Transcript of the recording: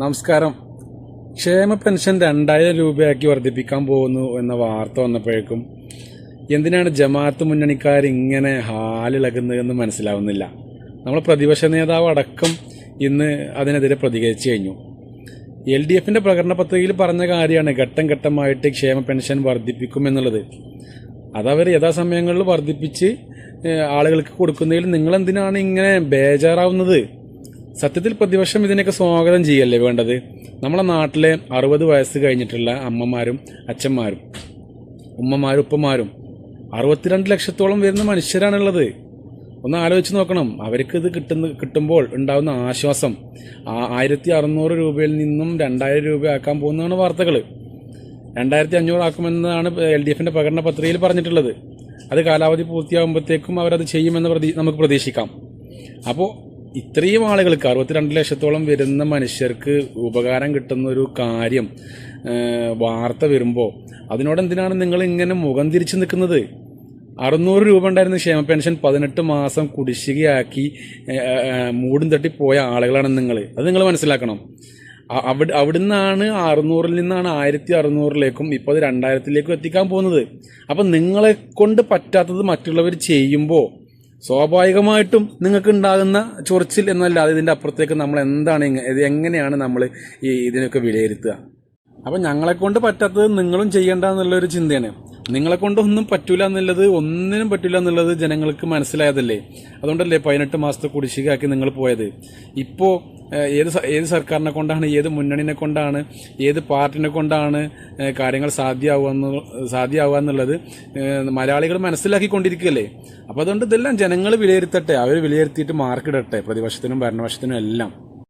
നമസ്കാരം. ക്ഷേമ പെൻഷൻ രണ്ടായിരം രൂപയാക്കി വർദ്ധിപ്പിക്കാൻ പോകുന്നു എന്ന വാർത്ത വന്നപ്പോഴേക്കും എന്തിനാണ് ജമാഅത്ത് മുന്നണിക്കാർ ഇങ്ങനെ ഹാലിളകുന്നതെന്ന് മനസ്സിലാവുന്നില്ല. നമ്മൾ പ്രതിപക്ഷ നേതാവ് അടക്കം ഇന്ന് അതിനെതിരെ പ്രതികരിച്ചു കഴിഞ്ഞു. എൽ ഡി എഫിന്റെ പ്രകടന പത്രികയിൽ പറഞ്ഞ കാര്യമാണ് ഘട്ടം ഘട്ടമായിട്ട് ക്ഷേമ പെൻഷൻ വർദ്ധിപ്പിക്കും എന്നുള്ളത്. അതവർ യഥാസമയങ്ങളിൽ വർദ്ധിപ്പിച്ച് ആളുകൾക്ക് കൊടുക്കുന്നതിൽ നിങ്ങൾ എന്തിനാണ് ഇങ്ങനെ ബേജാറാവുന്നത്? സത്യത്തിൽ പ്രതിപക്ഷം ഇതിനൊക്കെ സ്വാഗതം ചെയ്യല്ലേ വേണ്ടത്? നമ്മളെ നാട്ടിലെ അറുപത് വയസ്സ് കഴിഞ്ഞിട്ടുള്ള അമ്മമാരും അച്ഛന്മാരും ഉമ്മമാരും ഉപ്പമാരും അറുപത്തിരണ്ട് ലക്ഷത്തോളം വരുന്ന മനുഷ്യരാണുള്ളത്. ഒന്ന് ആലോചിച്ച് നോക്കണം. അവർക്ക് ഇത് കിട്ടുന്ന കിട്ടുമ്പോൾ ഉണ്ടാകുന്ന ആശ്വാസം. ആയിരത്തി അറുന്നൂറ് രൂപയിൽ നിന്നും രണ്ടായിരം രൂപ ആക്കാൻ പോകുന്നതാണ് വാർത്തകൾ രണ്ടായിരത്തി അഞ്ഞൂറ് ആക്കുമെന്നാണ് എൽ ഡി എഫിന്റെ പ്രകടന പത്രികയിൽ പറഞ്ഞിട്ടുള്ളത്. അത് കാലാവധി പൂർത്തിയാകുമ്പോഴത്തേക്കും അവരത് ചെയ്യുമെന്ന് പ്രതി നമുക്ക് പ്രതീക്ഷിക്കാം. അപ്പോൾ ഇത്രയും ആളുകൾക്ക് അറുപത്തിരണ്ട് ലക്ഷത്തോളം വരുന്ന മനുഷ്യർക്ക് ഉപകാരം കിട്ടുന്ന ഒരു കാര്യം വാർത്ത വരുമ്പോൾ അതിനോട് എന്തിനാണ് നിങ്ങൾ ഇങ്ങനെ മുഖം തിരിച്ചു നിൽക്കുന്നത്? അറുന്നൂറ് രൂപ ഉണ്ടായിരുന്ന ക്ഷേമ പെൻഷൻ പതിനെട്ട് മാസം കുടിശ്ശികയാക്കി മൂടും തട്ടി പോയ ആളുകളാണ് നിങ്ങൾ അത് നിങ്ങൾ മനസ്സിലാക്കണം. അവിടെ അവിടുന്നാണ് അറുന്നൂറിൽ നിന്നാണ് ആയിരത്തി അറുന്നൂറിലേക്കും ഇപ്പോൾ അത് രണ്ടായിരത്തിലേക്കും എത്തിക്കാൻ പോകുന്നത്. അപ്പം നിങ്ങളെ കൊണ്ട് പറ്റാത്തത് മറ്റുള്ളവർ ചെയ്യുമ്പോൾ സ്വാഭാവികമായിട്ടും നിങ്ങൾക്ക് ഉണ്ടാകുന്ന ചൊറിച്ചിൽ എന്നല്ലാതെ ഇതിന്റെ അപ്പുറത്തേക്ക് നമ്മൾ എന്താണ് ഇത് എങ്ങനെയാണ് നമ്മൾ ഈ ഇതിനൊക്കെ വിലയിരുത്തുക? അപ്പം ഞങ്ങളെക്കൊണ്ട് പറ്റാത്തത് നിങ്ങളും ചെയ്യേണ്ട എന്നുള്ളൊരു ചിന്തയാണ്. നിങ്ങളെ കൊണ്ട് ഒന്നും പറ്റൂല എന്നുള്ളത് ഒന്നിനും പറ്റൂല എന്നുള്ളത് ജനങ്ങൾക്ക് മനസ്സിലായതല്ലേ? അതുകൊണ്ടല്ലേ പതിനെട്ട് മാസത്തെ കുടിശ്ശികയാക്കി നിങ്ങൾ പോയത്? ഇപ്പോൾ ഏത് ഏത് സർക്കാരിനെ കൊണ്ടാണ് ഏത് മുന്നണിനെ കൊണ്ടാണ് ഏത് പാർട്ടിനെ കൊണ്ടാണ് കാര്യങ്ങൾ സാധ്യമാവുക സാധ്യമാവുക എന്നുള്ളത് മലയാളികൾ മനസ്സിലാക്കിക്കൊണ്ടിരിക്കുകയല്ലേ? അപ്പോൾ അതുകൊണ്ട് ഇതെല്ലാം ജനങ്ങൾ വിലയിരുത്തട്ടെ അവർ വിലയിരുത്തിയിട്ട് മാർക്കിടട്ടെ പ്രതിപക്ഷത്തിനും ഭരണപക്ഷത്തിനും എല്ലാം.